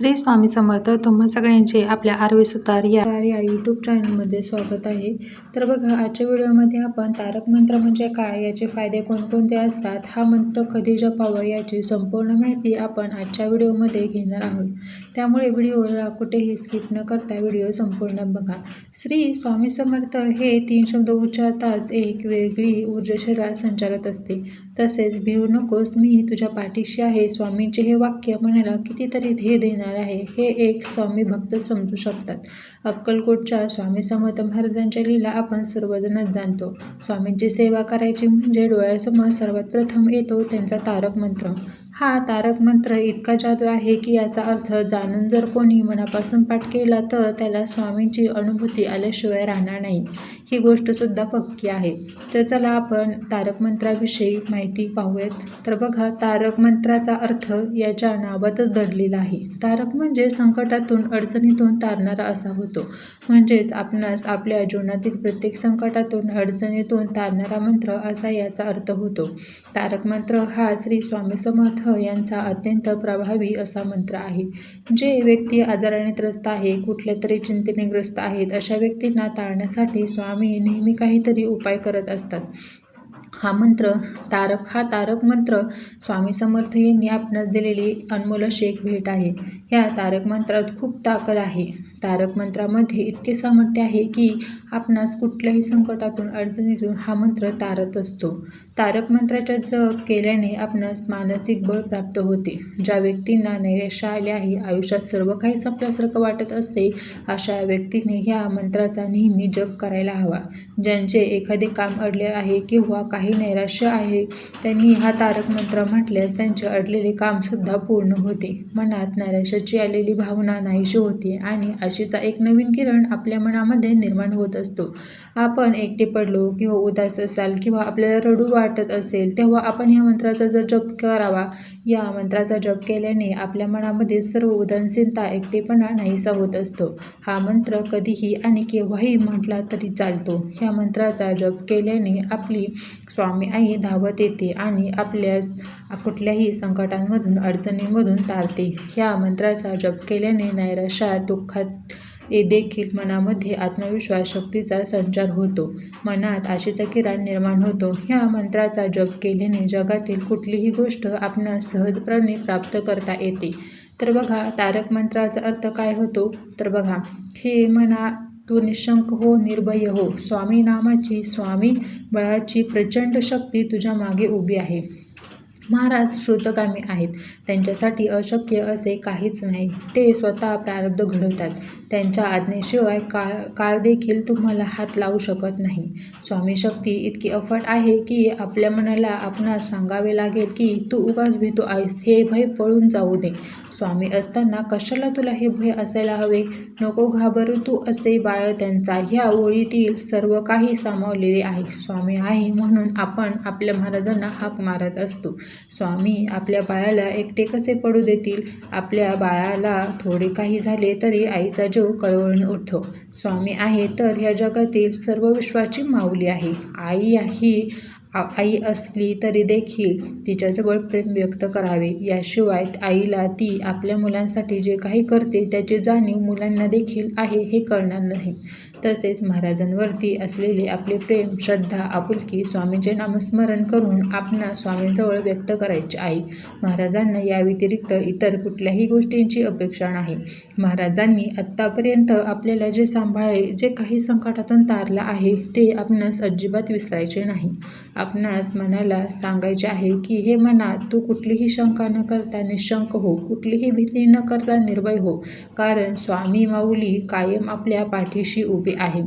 श्री स्वामी समर्थ तुम्हा सगळ्यांचे आपल्या आरवी सुतार या या यूट्यूब चॅनलमध्ये स्वागत आहे. तर बघा आजच्या व्हिडिओमध्ये आपण तारक मंत्र म्हणजे काय याचे फायदे कोणकोणते असतात हा मंत्र कधी जपावा याची संपूर्ण माहिती आपण आजच्या व्हिडिओमध्ये घेणार आहोत. त्यामुळे व्हिडिओला कुठेही स्किप न करता व्हिडिओ संपूर्ण बघा. श्री स्वामी समर्थ हे तीन शब्द उच्चारताच एक वेगळी ऊर्जा शरीरात संचारत असते. तसेच भिवू नकोस मी तुझ्या पाठीशी आहे. स्वामींचे हे वाक्य मनाला कितीतरी ध्येय देणार आहे हे एक स्वामी भक्त समजू शकतात. अक्कलकोटच्या स्वामी समर्थ महाराजांच्या लीला आपण सर्वजणच जाणतो. स्वामींची सेवा करायची म्हणजे डोळ्यासमोर सर्वात प्रथम येतो त्यांचा तारक मंत्र. हा तारक मंत्र इतका जादू आहे की याचा अर्थ जाणून जर कोणी मनापासून पाठ केला तर त्याला स्वामींची अनुभूती आल्याशिवाय राहणार नाही. ही गोष्टसुद्धा पक्की आहे. तर चला आपण तारक मंत्राविषयी माहिती पाहूयात. तर बघा तारक मंत्राचा अर्थ याच्या नावातच दडलेला आहे. तारक म्हणजे संकटातून अडचणीतून तारणारा असा होतो. म्हणजेच आपणास आपल्या जीवनातील प्रत्येक संकटातून अडचणीतून तारणारा मंत्र असा याचा अर्थ होतो. तारक मंत्र हा श्री स्वामी समर्थ हो, यांचा अत्यंत प्रभावी असा मंत्र आहे. जे व्यक्ती आजाराने त्रस्त आहे कुठल्या तरी चिंतेने ग्रस्त आहेत अशा व्यक्तींना टाळण्यासाठी स्वामी नेहमी काहीतरी उपाय करत असतात. हा मंत्र तारक हा तारक मंत्र स्वामी समर्थ यांनी आपणास दिलेली अनमोल अशी एक भेट आहे. ह्या तारक मंत्रात खूप ताकद आहे. तारक मंत्रामध्ये इतके सामर्थ्य आहे की आपणास कुठल्याही संकटातून अडचणीतून हा मंत्र तारत असतो. तारक मंत्राच्या जप केल्याने आपणास मानसिक बळ प्राप्त होते. ज्या व्यक्तींना नैराश्य आले आहे आयुष्यात सर्व काही संपल्यासारखं वाटत असते अशा व्यक्तीने ह्या मंत्राचा नेहमी जप करायला हवा. ज्यांचे एखादे काम अडले आहे किंवा काही नैराश्य आहे. त्यांनी हा तारक मंत्र म्हटल्यास त्यांचे अडलेले कामसुद्धा पूर्ण होते. मनात नैराश्याची आलेली भावना नाहीशी होते आणि आशेचा एक नवीन किरण आपल्या मनामध्ये निर्माण होत असतो. आपण एकटे पडलो किंवा उदास असाल किंवा आपल्याला रडू वाटत असेल तेव्हा आपण या मंत्राचा जर जप करावा. या मंत्राचा जप केल्याने आपल्या मनामध्ये सर्व उदासीनता एकटेपणा नाहीसा होत असतो. हा मंत्र कधीही आणि केव्हाही म्हटला तरी चालतो. ह्या मंत्राचा जप केल्याने आपली स्वामी आई धावत येते आणि आपल्यास कुठल्याही संकटांमधून अडचणींमधून तारते ह्या मंत्राचा जप केल्याने नैराशा दुःखात देखील मनामध्ये आत्मविश्वास शक्तीचा संचार होतो. मनात आशेचा किरण निर्माण होतो. ह्या मंत्राचा जप केल्याने जगातील कुठलीही गोष्ट आपणास सहजपणे प्राप्त करता येते. तर बघा तारक मंत्राचा अर्थ काय होतो? तर बघा हे मना तू निशंक हो निर्भय हो. स्वामी नामाची स्वामी बळाची प्रचंड शक्ती तुझ्या मागे उभी आहे. महाराज श्रुतकामी आहेत. त्यांच्यासाठी अशक्य असे काहीच नाही. ते स्वतः प्रारब्ध घडवतात. त्यांच्या आज्ञेशिवाय काळ काळदेखील तुम्हाला हात लावू शकत नाही. स्वामी शक्ती इतकी अफाट आहे की आपल्या मनाला आपणास सांगावे लागेल की तू उगाच भीतो आहेस. हे भय पळून जाऊ दे. स्वामी असताना कशाला तुला हे भय असायला हवे? नको घाबरू तू असे बाळ त्यांचा. ह्या ओळीतील सर्व काही सामावलेले आहे. स्वामी आहे म्हणून आपण आपल्या महाराजांना हाक मारत असतो. स्वामी आपल्या बाळाला एकटे कसे पडू देतील? आपल्या बाळाला थोडे काही झाले तरी आईचा जीव कळवळून उठतो. स्वामी आहे तर ह्या जगातील सर्व विश्वाची माऊली आहे. आई ही आई असली तरी देखील तिच्याजवळ प्रेम व्यक्त करावे. याशिवाय आईला ती आपल्या मुलांसाठी जे काही करते त्याची जाणीव मुलांना देखील आहे हे कळणार नाही. तसेच महाराजांवरती असलेले आपले प्रेम श्रद्धा आपुलकी स्वामींचे नामस्मरण करून आपणा स्वामींजवळ व्यक्त करायचे आहे. महाराजांना या व्यतिरिक्त इतर कुठल्याही गोष्टींची अपेक्षा नाही. महाराजांनी आत्तापर्यंत आपल्याला जे सांभाळले जे काही संकटातून तारलं आहे ते आपणास अजिबात विसरायचे नाही. आपणास मनाला सांगायचे आहे की हे मना तू कुठलीही शंका न करता निशंक हो. कुठलीही भीती न करता निर्भय हो. कारण स्वामी माऊली कायम आपल्या पाठीशी उभे आहे.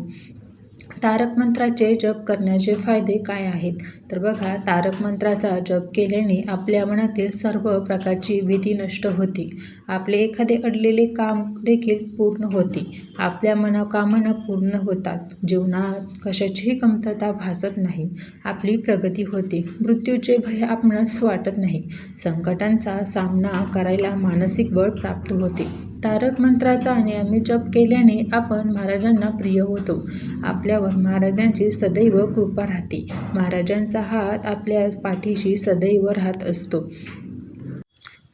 तारक मंत्राचे जप करण्याचे फायदे काय आहेत? तर बघा तारक मंत्राचा जप केल्याने आपल्या मनातील सर्व प्रकारची भीती नष्ट होते. आपले एखादे अडलेले काम देखील पूर्ण होते. आपल्या मनोकामना पूर्ण होतात. जीवनात कशाचीही कमतरता भासत नाही. आपली प्रगती होते. मृत्यूचे भय आपणास वाटत नाही. संकटांचा सामना करायला मानसिक बळ प्राप्त होते. तारक मंत्राचा नियमित जप केल्याने आपण महाराजांना प्रिय होतो. आपल्यावर महाराजांची सदैव कृपा राहते. महाराजांचा हात आपल्या पाठीशी सदैव राहत असतो.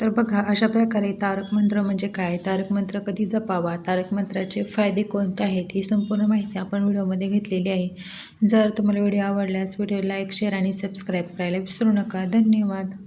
तर बघा अशा प्रकारे तारक मंत्र म्हणजे काय? तारक मंत्र कधी जपावा? तारक मंत्राचे फायदे कोणते आहेत? ही संपूर्ण माहिती आपण व्हिडिओमध्ये घेतलेली आहे. जर तुम्हाला व्हिडिओ आवडल्यास व्हिडिओ लाईक शेअर आणि सबस्क्राईब करायला विसरू नका. धन्यवाद.